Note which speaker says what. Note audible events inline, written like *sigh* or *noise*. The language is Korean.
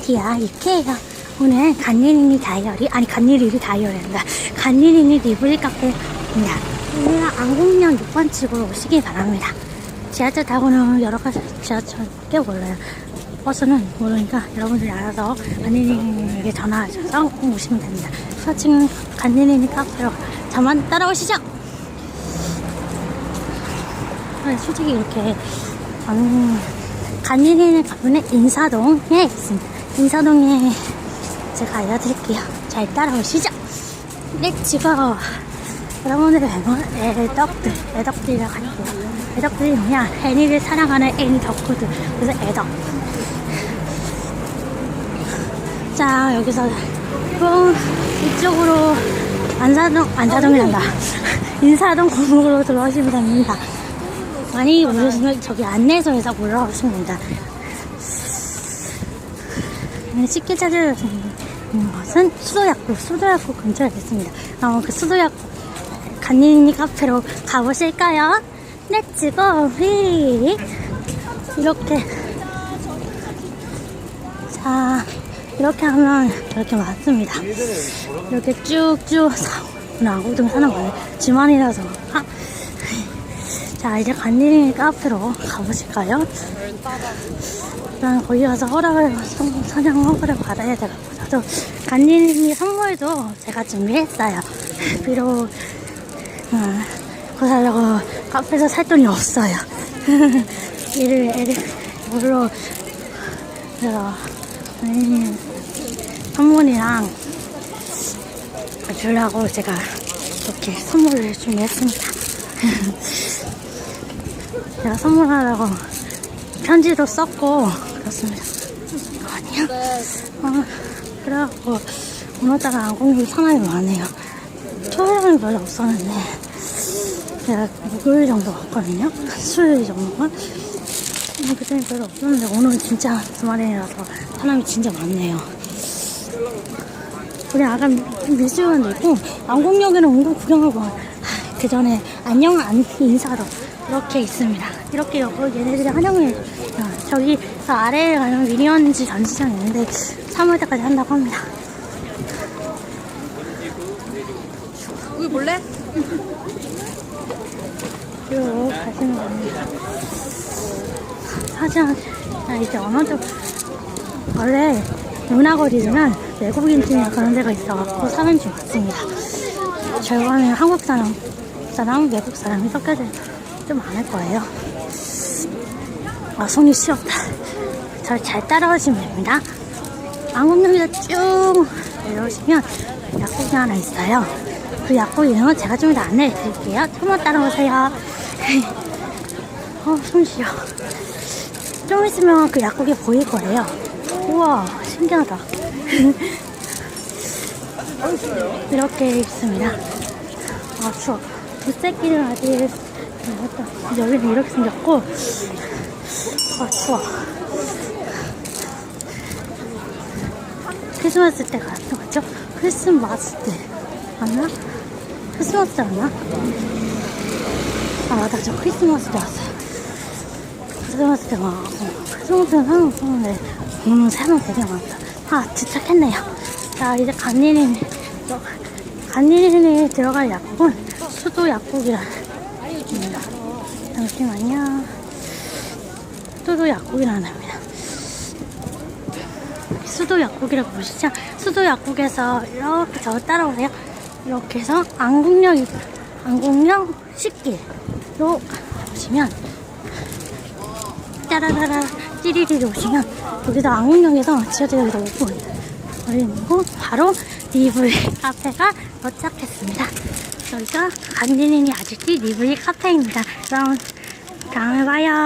Speaker 1: 디아 이케예요. 오늘 간일이니 다이어리 아니 간일이니 다이어리입니다. 간일이니 리블리 카페입니다. 오늘 안국역 6번 측으로 오시기 바랍니다. 지하철 타고는 여러 가지 지하철 꽤 몰라요. 버스는 모르니까 여러분들이 알아서 간일이니에게 전화하셔서 오시면 됩니다. 4층 간일이니 카페로 저만 따라오시죠. 네, 솔직히 이렇게 음, 간이리는 가면은 인사동에 있습니다. 인사동에 제가 알려드릴게요. 잘 따라오시죠. 렛츠고! 여러분들의 애덕들, 애덕들이라고 할게요. 애덕들이 뭐냐? 애니를 사랑하는 애니 덕후들. 그래서 애덕. 자, 여기서 또 이쪽으로 안사동, 안사동이란다. 인사동 골목으로 들어오시면 됩니다. 많이 모르시면 저기 안내소에서 올라오시면 됩니다. 네, 쉽게 찾을 수 있는 것은 수도약국, 수도약국 근처에 있습니다. 어, 그 수도약국 간이니 카페로 가보실까요? 렛츠고 휘 이렇게 자 이렇게 하면 이렇게 맞습니다. 이렇게 쭉쭉 나고등 사는 거예요. 지만이라서 아, 자 이제 간이니 카페로 가보실까요? 일단 거기 가서 허락을 선- 선양 허락을 받아야 돼가지고 저도 간이니 선물도 제가 준비했어요. *laughs* 비록 어, 그거 사려고 카페에서 살 돈이 없어요. 이를 애를 물로 그래서 간이니 선물이랑 주려고 제가 이렇게 선물을 준비했습니다. *laughs* 제가 선물하려고 편지도 썼고 그렇습니다. 아니요. 어, 그래갖고 오늘따라 안공이 사람이 많네요. 토요일은 별로 없었는데 제가 목요일 정도 왔거든요. 수요일 정도만. 근데 그때는 별로 없었는데 오늘은 진짜 주말이라서 사람이 진짜 많네요. 우리 아까 미술관도 있고 안국역에는 온거 구경하고 그 전에 안녕 안 인사로 이렇게 있습니다. 이렇게 여기 얘네들이 환영을 어, 저기 저 아래에 가면 미니언즈 전시장 있는데 3월달까지 한다고 합니다.
Speaker 2: 여기 볼래?
Speaker 1: 그리고 가시는 겁니다. 하지만 나 이제 어느 쪽 원래 문화거리지만 외국인들이나 그런 데가 있어갖고 사는 줄 같습니다. 절반은 한국 사람, 사람, 외국 사람이 섞여져 좀 많을 거예요. 아, 손이 시렵다. 절잘 따라오시면 됩니다. 왕국역에서 쭉 내려오시면 약국이 하나 있어요. 그 약국 이름은 제가 좀 이따 안내해 드릴게요. 조금만 따라오세요. *laughs* 어, 손 시려. 좀 있으면 그 약국이 보일 거예요. 우와, 신기하다. *laughs* 이렇게 있습니다. 아, 추워. 두새끼는 아직, 여기는 이렇게 생겼고, 아, 추워. 크리스마스 때 같은 거 같죠? 크리스마스 때. 맞나? 크리스마스 때 맞나? 아, 맞다. 저 크리스마스 때 왔어요. 크리스마스 때 막, 어, 크리스마스는 사는 없었는데, 오늘 사람 되게 많다. 아, 도착했네요. 자, 이제 간일인에 들어갈 약국은 수도 약국이라. 음, 잠시만요. 수도 약국이라는 데입니다. 수도 약국이라고 보시죠? 수도 약국에서 이렇게 저 따라오세요. 이렇게 해서 안국역, 안국역 10길로 오시면 따라라라 찌리리로 오시면 여기서 안국역에서 지하철역에서 5분 걸리고 바로 리블 카페가 도착했습니다. 여기가 간지린이 아저씨 리블 카페입니다. 그럼 다음에 봐요.